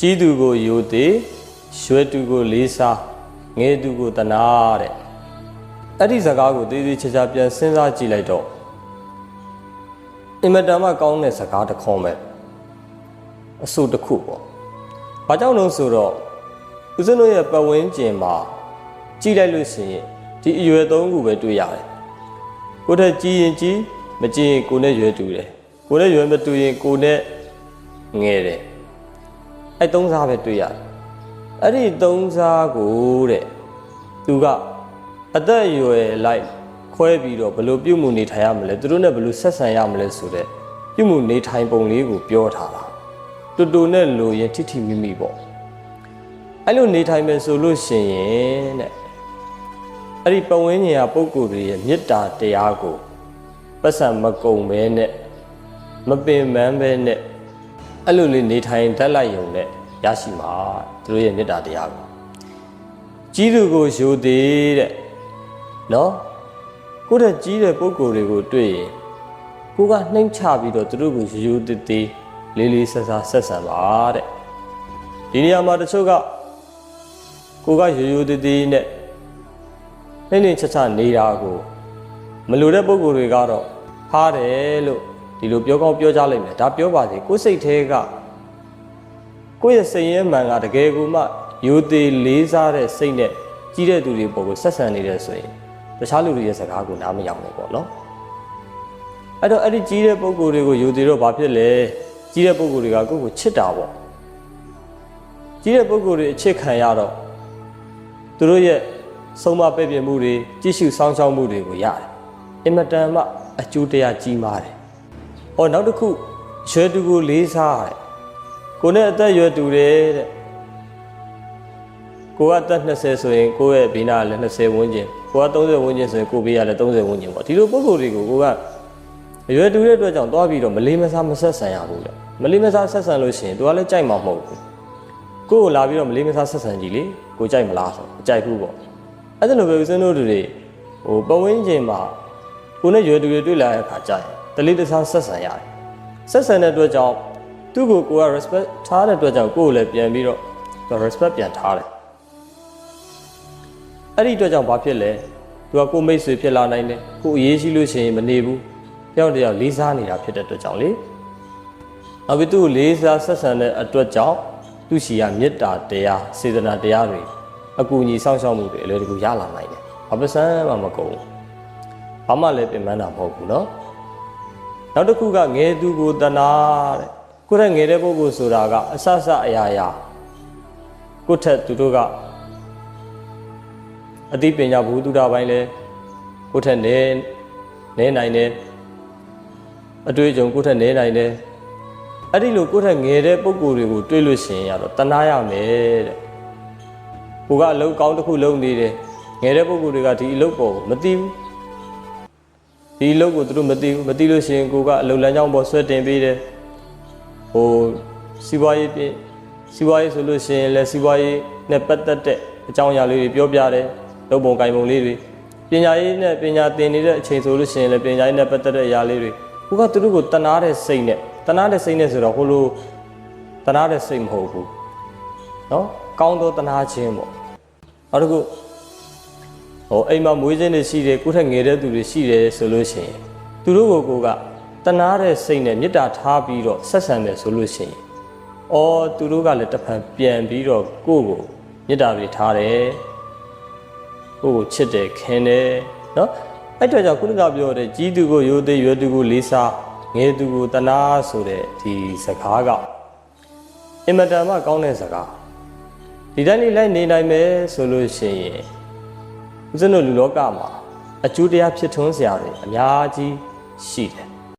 ကြီးသူကိုယိုသေးရွှဲသူကိုလေးစားငယ်သူကိုတနာတဲ့အဲ့ဒီစကားကိုသေးသေးချာချာပြန်စဉ်းစားကြည့်လိုက်တော့အင်မတန်မှကောင်းတဲ့စကားတစ်ခွန်းပဲအဆိုတစ်ခုပေါ့။ဘာကြောင့်လို့ဆိုတော့ဦးဇင်းတို့ရဲ့ပတ်ဝန်းကျင်မှာကြည့်လိုက်လို့ရှိရင်ဒီအရွယ်သုံးခုပဲတွေ့ရတယ်။ကိုယ်ထက်ကြီးရင်ကြီးမကြီးရင်ကိုယ်နဲ့ရွယ်တူတယ်။ကိုယ်နဲ့ရွယ်မတူရင်ကိုယ်နဲ့ငယ်တယ်။ အဲ့သုံးစားပဲတွေ့ရတယ်။အဲ့ဒီသုံးစားကိုတဲ့သူကအသက်အရွယ်လိုက်ခွဲပြီးတော့ဘယ်လိုပြုမှုနေထိုင်ရမလဲသူတို့နဲ့ဘယ်လိုဆက်ဆံရမလဲဆိုတဲ့ပြုမှုနေထိုင်ပုံလေးကိုပြောထားတာတူတူနဲ့လိုရင်ထိထိမိမိပေါ့အဲ့လိုနေထိုင်မယ်ဆိုလို့ရှိရင်တဲ့အဲ့ဒီပဝင်းကြီးကပုံကိုယ်တွေရဲ့မေတ္တာတရားကိုပတ်စံမကုံပဲနဲ့မပင်ပန်းပဲနဲ့ အဲ့လိုလေးနေထိုင်တတ်လိုက်ရုံနဲ့ရရှိမှာသူတို့ရဲ့မေတ္တာတရားကိုကြီးသူကိုယူသေးတဲ့နော်ကိုယ့်တဲ့ကြီးတဲ့ပုံကိုယ်တွေကိုတွေ့ရင်ကိုကနှိမ့်ချပြီးတော့သူတို့ကိုယူယူတည်တည်လေးလေးဆဆဆက်ဆံပါတဲ့ဒီနေရာမှာတချို့ကကိုကယူယူတည်တည်နဲ့နှိမ့်နှိမ့်ချချနေတာကိုမလိုတဲ့ပုံကိုယ်တွေကတော့ဖားတယ်လို့ ဒီလိုပြောကောင်းပြောကြလိုက်မယ်ဒါပြောပါစေကိုယ်စိတ်ထဲကကိုယ့်ရဲ့စိတ်ရဲမှန်ကတကယ်ကိုမှယူသေးလေးစားတဲ့စိတ်နဲ့ကြီးတဲ့သူတွေပုံကိုဆက်ဆံနေတယ်ဆိုရင်တခြားလူတွေရဲ့စကားကိုနားမရောက်ဘူးပေါ့နော်အဲ့တော့အဲ့ဒီကြီးတဲ့ပုံကိုယ်တွေကိုယူသေးတော့ဘာဖြစ်လဲကြီးတဲ့ပုံကိုယ်တွေကကိုယ့်ကိုချစ်တာပေါ့ကြီးတဲ့ပုံကိုယ်တွေအချစ်ခံရတော့သူတို့ရဲ့ဆုံးမပဲ့ပြင်မှုတွေကြည့်ရှုစောင့်ရှောက်မှုတွေကိုရတယ်အင်မတန်မှအကျိုးတရားကြီးမားတယ် ဟောနောက်တစ်ခုရွယ်သူကိုလေးစားတယ်ကိုနဲ့အသက်ရွယ်တူတယ်တဲ့ကိုကအသက်20ဆိုရင်ကိုရဲ့ဘေးနာကလည်း20ဝန်းကျင်ကိုက30ဝန်းကျင်ဆိုရင်ကိုဘေးကလည်း30ဝန်းကျင်ပေါ့ဒီလိုပုံကိုယ်တွေကိုကိုကအရွယ်တူတဲ့အတွက်ကြောင့်တွားပြီးတော့မလေးမစားမဆက်ဆံရဘူးလေမလေးမစားဆက်ဆံလို့ရှိရင် तू ကလည်းကြိုက်မှာမဟုတ်ဘူးကိုကိုလာပြီးတော့မလေးမစားဆက်ဆံကြည့်လေကိုကြိုက်မလားဆိုမကြိုက်ဘူးပေါ့အဲ့ဒါလိုပဲဦးစင်းတို့တွေဟိုပဝင်းကျင်မှာကိုနဲ့ရွယ်တူတွေတွေ့လာတဲ့အခါကျရင် တလေးတစားဆက်ဆံရတယ်ဆက်ဆံတဲ့အတွက်ကြောင့်သူ့ကိုကိုက respect ထားတဲ့အတွက်ကြောင့်ကိုကိုလည်းပြန်ပြီးတော့ respect ပြန်ထားတယ် အဲ့ဒီအတွက်ကြောင့်ဘာဖြစ်လဲသူကကိုမိတ်ဆွေဖြစ်လာနိုင်တယ်ကိုအရေးရှိလို့ရှိရင်မနေဘူးတယောက်တယောက်လေးစားနေတာဖြစ်တဲ့အတွက်ကြောင့်လေနောက်ပြီးသူ့ကိုလေးစားဆက်ဆံတဲ့အတွက်ကြောင့်သူ့ရှိရမေတ္တာတရားစေတနာတရားတွေအကူအညီစောင့်ရှောက်မှုတွေအလွယ်တကူရလာနိုင်တယ်ဘာပစံမှမကုန်ဘူးဘာမှလည်းပြင်ပန်းတာမဟုတ်ဘူးเนาะ နောက်တစ်ခုကငယ်သူကိုတနာတဲ့ကိုယ့်ရဲ့ငယ်တဲ့ပုဂ္ဂိုလ်ဆိုတာကအဆဆအရာရာကိုယ့်ထက်သူတို့ကအသိပညာဘုသူဒ္ဓပိုင်းလဲကိုယ့်ထက်နဲနဲနိုင်တယ်အတွေ့အကြုံကိုယ့်ထက်နဲနိုင်တယ်အဲ့ဒီလိုကိုယ့်ထက်ငယ်တဲ့ပုံကိုယ်တွေကိုတွေးလို့ရှိရင်ရတော့တနာရမယ်တဲ့ကိုကအလုပ်ကောင်းတစ်ခုလုပ်နေတယ်ငယ်တဲ့ပုံကိုယ်တွေကဒီအလုပ်ပေါ်ကိုမသိဘူး ဒီအလုပ်ကိုသူတို့မသိဘူးမသိလို့ရှိရင်ကိုကအလုပ်လမ်းကြောင်းပေါ်ဆွဲတင်ပေးတယ်ဟိုစီးပွားရေးပြင်စီးပွားရေးဆိုလို့ရှိရင်လည်းစီးပွားရေးနဲ့ပတ်သက်တဲ့အကြောင်းအရာလေးတွေပြောပြတယ်လုပ်ပုံကိုင်ပုံလေးတွေပညာရေးနဲ့ပညာသင်နေတဲ့အချိန်ဆိုလို့ရှိရင်လည်းပညာရေးနဲ့ပတ်သက်တဲ့အရာလေးတွေကိုကသူတို့ကိုတနာတဲ့စိတ်နဲ့တနာတဲ့စိတ်နဲ့ဆိုတော့ဟိုလိုတနာတဲ့စိတ်မဟုတ်ဘူးเนาะကောင်းသောတနာခြင်းပေါ့နောက်တစ်ခု ဟိုအိမ်မှာမွေးစင်းတွေရှိတယ်ကိုယ်ထက်ငယ်တဲ့သူတွေရှိတယ်ဆိုလို့ရှိရင်သူတို့ကိုကိုကတနာတဲ့စိတ်နဲ့မေတ္တာထားပြီးတော့ဆက်ဆံတယ်ဆိုလို့ရှိရင်အော်သူတို့ကလည်းတစ်ဖန်ပြန်ပြီးတော့ကိုကိုမေတ္တာတွေထားတယ်ကိုကိုချစ်တယ်ခင်တယ်နော်အဲ့တော့ကြောင့်ခုနကပြောတဲ့ကြီးသူကိုရိုသေရွယ်သူကိုလေးစားငယ်သူကိုတနာဆိုတဲ့ဒီစကားကအင်မတန်မှကောင်းတဲ့စကားဒီတိုင်းလေးလိုက်နေနိုင်မယ်ဆိုလို့ရှိရင် ဦးဇင်းတို့လူလောကမှာအကျိုးတရားဖြစ်ထွန်းစရာတွေအများကြီးရှိတယ်